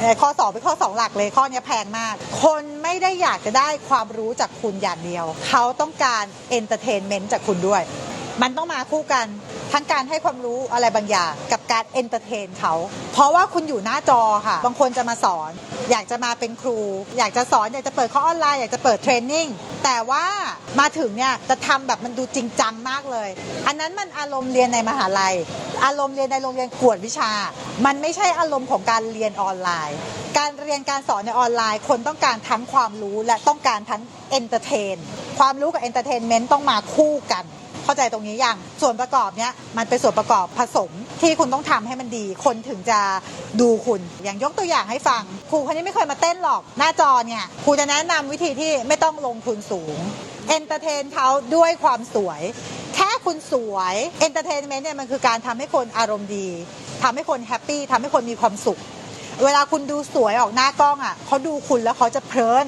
เอ่อข้อ 2 เป็นข้อ 2 หลักเลยข้อนี้แพงมาก คนไม่ได้อยากจะได้ความรู้จากคุณอย่างเดียว เขาต้องการเอนเตอร์เทนเมนต์จากคุณด้วย มันต้องมาคู่กัน ทั้งการให้ความรู้อะไรบางอย่าง กับการเอนเตอร์เทนเขา เพราะว่าคุณอยู่หน้าจอค่ะ บางคนจะมาสอน อยากจะมาเป็นครู อยากจะสอน อยากจะเปิดคอร์สออนไลน์ อยากจะเปิดเทรนนิ่ง แต่ว่ามาถึงเนี่ยจะทำแบบมันดูจริงจังมากเลย อันนั้นมันอารมณ์เรียนในมหาลัย อารมณ์เรียนในโรงเรียนกวดวิชา มันไม่ใช่อารมณ์ของการเรียนออนไลน์ การเรียนการสอนในออนไลน์ คนต้องการทั้งความรู้และต้องการทั้งเอนเตอร์เทน ความรู้กับเอนเตอร์เทนเมนต์ต้องมาคู่กัน เข้าใจตรงนี้ยังส่วนประกอบเนี้ยมันเป็นส่วนประกอบผสมที่คุณต้องทำให้มันดี คนถึงจะดูคุณอย่างยกตัวอย่างให้ฟัง ครูคนนี้ไม่เคยมาเต้นหรอก หน้าจอเนี่ยครูจะแนะนำวิธีที่ไม่ต้องลงทุนสูงเอนเตอร์เทนเขาด้วยความสวย แค่คุณสวยเอนเตอร์เทนเมนต์เนี่ยมันคือการทำให้คนอารมณ์ดีทำให้คนแฮปปี้ทำให้คนมีความสุข เวลาคุณดูสวยออกหน้ากล้องอะเขาดูคุณแล้วเขาจะเพลิน